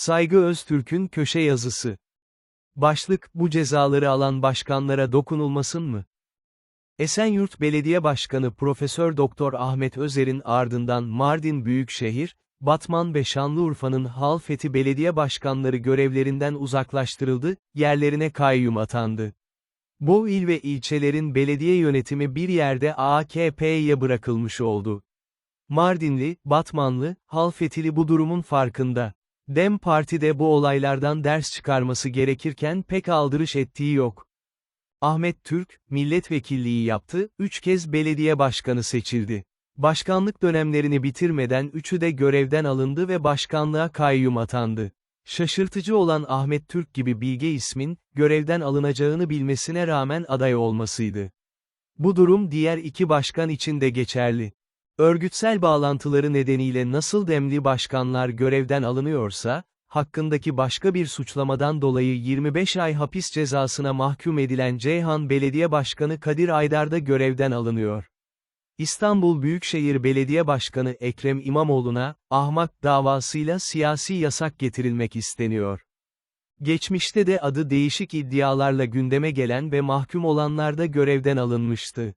Saygı Öztürk'ün köşe yazısı. Başlık, bu cezaları alan başkanlara dokunulmasın mı? Esenyurt Belediye Başkanı Profesör Doktor Ahmet Özer'in ardından Mardin Büyükşehir, Batman ve Şanlıurfa'nın Halfeti Belediye Başkanları görevlerinden uzaklaştırıldı, yerlerine kayyum atandı. Bu il ve ilçelerin belediye yönetimi bir yerde AKP'ye bırakılmış oldu. Mardinli, Batmanlı, Halfetili bu durumun farkında. Dem Parti de bu olaylardan ders çıkarması gerekirken pek aldırış ettiği yok. Ahmet Türk, milletvekilliği yaptı, üç kez belediye başkanı seçildi. Başkanlık dönemlerini bitirmeden üçü de görevden alındı ve başkanlığa kayyum atandı. Şaşırtıcı olan Ahmet Türk gibi bilge ismin, görevden alınacağını bilmesine rağmen aday olmasıydı. Bu durum diğer iki başkan için de geçerli. Örgütsel bağlantıları nedeniyle nasıl demli başkanlar görevden alınıyorsa, hakkındaki başka bir suçlamadan dolayı 25 ay hapis cezasına mahkum edilen Ceyhan Belediye Başkanı Kadir Aydar da görevden alınıyor. İstanbul Büyükşehir Belediye Başkanı Ekrem İmamoğlu'na, ahmak davasıyla siyasi yasak getirilmek isteniyor. Geçmişte de adı değişik iddialarla gündeme gelen ve mahkum olanlar da görevden alınmıştı.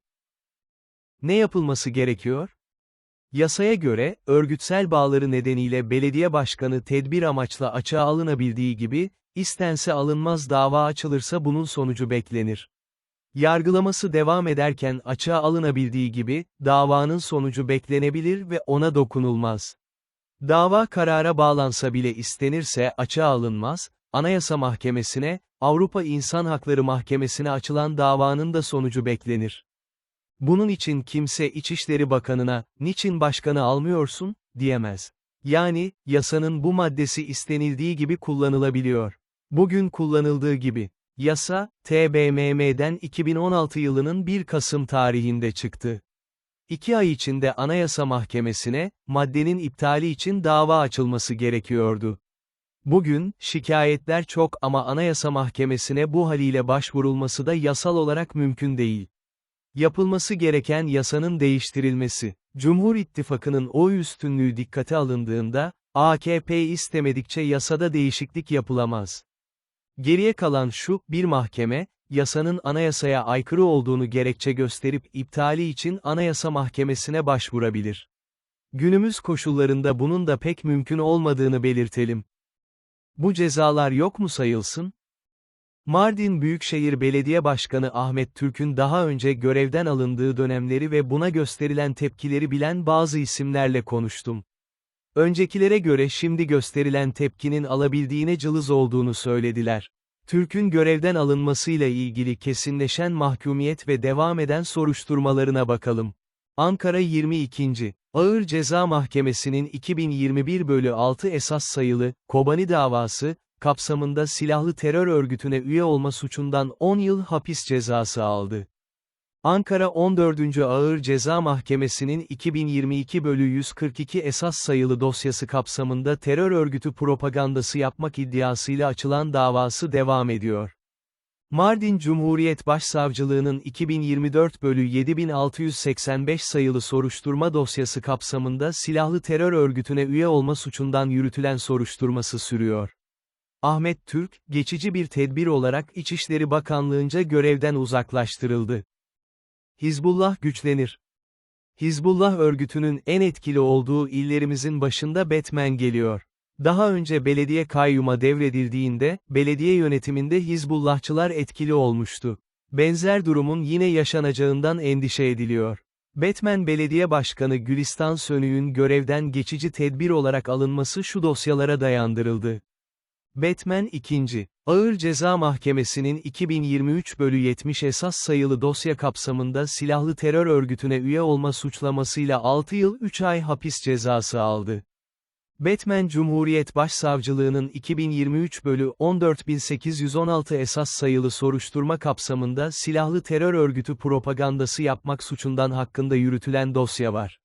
Ne yapılması gerekiyor? Yasaya göre, örgütsel bağları nedeniyle belediye başkanı tedbir amaçla açığa alınabildiği gibi, istense alınmaz dava açılırsa bunun sonucu beklenir. Yargılaması devam ederken açığa alınabildiği gibi, davanın sonucu beklenebilir ve ona dokunulmaz. Dava karara bağlansa bile istenirse açığa alınmaz, Anayasa Mahkemesi'ne, Avrupa İnsan Hakları Mahkemesi'ne açılan davanın da sonucu beklenir. Bunun için kimse İçişleri Bakanı'na, niçin başkanı almıyorsun, diyemez. Yani, yasanın bu maddesi istenildiği gibi kullanılabiliyor. Bugün kullanıldığı gibi. Yasa, TBMM'den 2016 yılının 1 Kasım tarihinde çıktı. İki ay içinde Anayasa Mahkemesi'ne, maddenin iptali için dava açılması gerekiyordu. Bugün, şikayetler çok ama Anayasa Mahkemesi'ne bu haliyle başvurulması da yasal olarak mümkün değil. Yapılması gereken yasanın değiştirilmesi. Cumhur İttifakı'nın oy üstünlüğü dikkate alındığında, AKP istemedikçe yasada değişiklik yapılamaz. Geriye kalan şu, bir mahkeme, yasanın anayasaya aykırı olduğunu gerekçe gösterip iptali için Anayasa Mahkemesi'ne başvurabilir. Günümüz koşullarında bunun da pek mümkün olmadığını belirtelim. Bu cezalar yok mu sayılsın? Mardin Büyükşehir Belediye Başkanı Ahmet Türk'ün daha önce görevden alındığı dönemleri ve buna gösterilen tepkileri bilen bazı isimlerle konuştum. Öncekilere göre şimdi gösterilen tepkinin alabildiğine cılız olduğunu söylediler. Türk'ün görevden alınmasıyla ilgili kesinleşen mahkumiyet ve devam eden soruşturmalarına bakalım. Ankara 22. Ağır Ceza Mahkemesi'nin 2021 bölü 6 esas sayılı, Kobani davası, kapsamında silahlı terör örgütüne üye olma suçundan 10 yıl hapis cezası aldı. Ankara 14. Ağır Ceza Mahkemesi'nin 2022 bölü 142 esas sayılı dosyası kapsamında terör örgütü propagandası yapmak iddiasıyla açılan davası devam ediyor. Mardin Cumhuriyet Başsavcılığı'nın 2024 bölü 7685 sayılı soruşturma dosyası kapsamında silahlı terör örgütüne üye olma suçundan yürütülen soruşturması sürüyor. Ahmet Türk, geçici bir tedbir olarak İçişleri Bakanlığınca görevden uzaklaştırıldı. Hizbullah güçlenir. Hizbullah örgütünün en etkili olduğu illerimizin başında Batman geliyor. Daha önce belediye kayyuma devredildiğinde, belediye yönetiminde Hizbullahçılar etkili olmuştu. Benzer durumun yine yaşanacağından endişe ediliyor. Batman Belediye Başkanı Gülistan Sönüğün görevden geçici tedbir olarak alınması şu dosyalara dayandırıldı. Batman 2. Ağır Ceza Mahkemesi'nin 2023 bölü 70 esas sayılı dosya kapsamında silahlı terör örgütüne üye olma suçlamasıyla 6 yıl 3 ay hapis cezası aldı. Batman Cumhuriyet Başsavcılığının 2023 bölü 14816 esas sayılı soruşturma kapsamında silahlı terör örgütü propagandası yapmak suçundan hakkında yürütülen dosya var.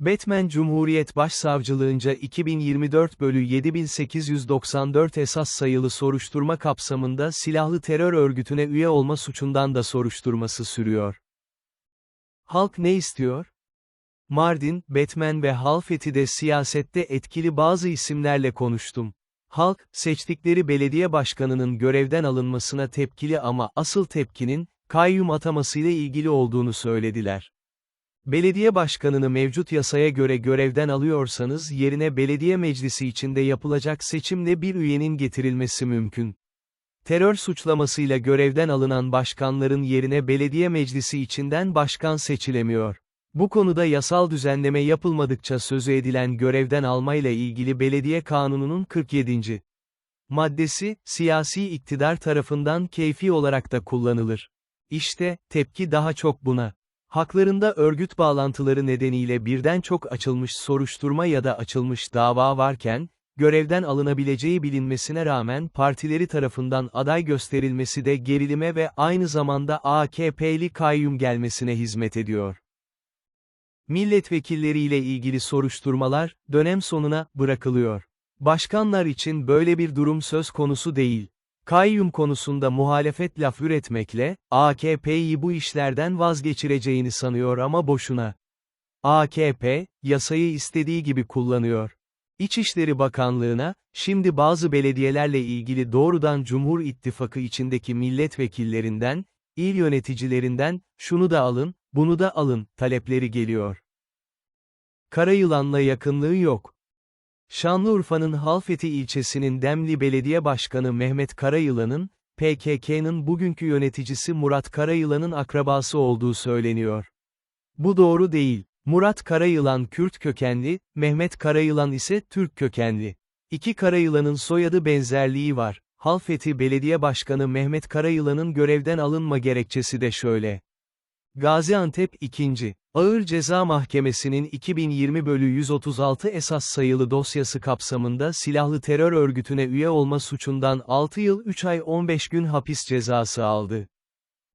Batman Cumhuriyet Başsavcılığınca 2024 bölü 7894 esas sayılı soruşturma kapsamında silahlı terör örgütüne üye olma suçundan da soruşturması sürüyor. Halk ne istiyor? Mardin, Batman ve Halfeti'de siyasette etkili bazı isimlerle konuştum. Halk, seçtikleri belediye başkanının görevden alınmasına tepkili ama asıl tepkinin, kayyum atamasıyla ilgili olduğunu söylediler. Belediye başkanını mevcut yasaya göre görevden alıyorsanız yerine belediye meclisi içinde yapılacak seçimle bir üyenin getirilmesi mümkün. Terör suçlamasıyla görevden alınan başkanların yerine belediye meclisi içinden başkan seçilemiyor. Bu konuda yasal düzenleme yapılmadıkça sözü edilen görevden almayla ilgili belediye kanununun 47. maddesi, siyasi iktidar tarafından keyfi olarak da kullanılır. İşte, tepki daha çok buna. Haklarında örgüt bağlantıları nedeniyle birden çok açılmış soruşturma ya da açılmış dava varken, görevden alınabileceği bilinmesine rağmen partileri tarafından aday gösterilmesi de gerilime ve aynı zamanda AKP'li kayyum gelmesine hizmet ediyor. Milletvekilleriyle ilgili soruşturmalar, dönem sonuna, bırakılıyor. Başkanlar için böyle bir durum söz konusu değil. Kayyum konusunda muhalefet laf üretmekle, AKP'yi bu işlerden vazgeçireceğini sanıyor ama boşuna. AKP, yasayı istediği gibi kullanıyor. İçişleri Bakanlığı'na, şimdi bazı belediyelerle ilgili doğrudan Cumhur İttifakı içindeki milletvekillerinden, il yöneticilerinden, şunu da alın, bunu da alın, talepleri geliyor. Karayılan'la yakınlığı yok. Şanlıurfa'nın Halfeti ilçesinin Demli Belediye Başkanı Mehmet Karayılan'ın, PKK'nın bugünkü yöneticisi Murat Karayılan'ın akrabası olduğu söyleniyor. Bu doğru değil. Murat Karayılan Kürt kökenli, Mehmet Karayılan ise Türk kökenli. İki Karayılan'ın soyadı benzerliği var. Halfeti Belediye Başkanı Mehmet Karayılan'ın görevden alınma gerekçesi de şöyle. Gaziantep 2. Ağır Ceza Mahkemesi'nin 2020 bölü 136 esas sayılı dosyası kapsamında silahlı terör örgütüne üye olma suçundan 6 yıl 3 ay 15 gün hapis cezası aldı.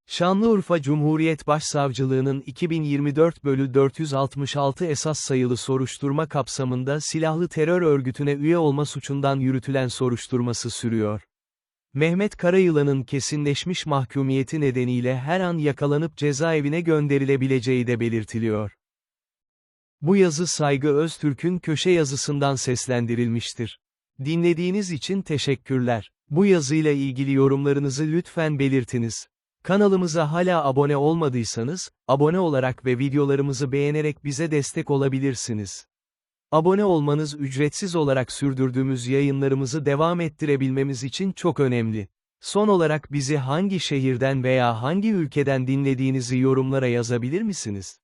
Şanlıurfa Cumhuriyet Başsavcılığının 2024 bölü 466 esas sayılı soruşturma kapsamında silahlı terör örgütüne üye olma suçundan yürütülen soruşturması sürüyor. Mehmet Karayılan'ın kesinleşmiş mahkumiyeti nedeniyle her an yakalanıp cezaevine gönderilebileceği de belirtiliyor. Bu yazı Saygı Öztürk'ün köşe yazısından seslendirilmiştir. Dinlediğiniz için teşekkürler. Bu yazıyla ilgili yorumlarınızı lütfen belirtiniz. Kanalımıza hala abone olmadıysanız, abone olarak ve videolarımızı beğenerek bize destek olabilirsiniz. Abone olmanız ücretsiz olarak sürdürdüğümüz yayınlarımızı devam ettirebilmemiz için çok önemli. Son olarak bizi hangi şehirden veya hangi ülkeden dinlediğinizi yorumlara yazabilir misiniz?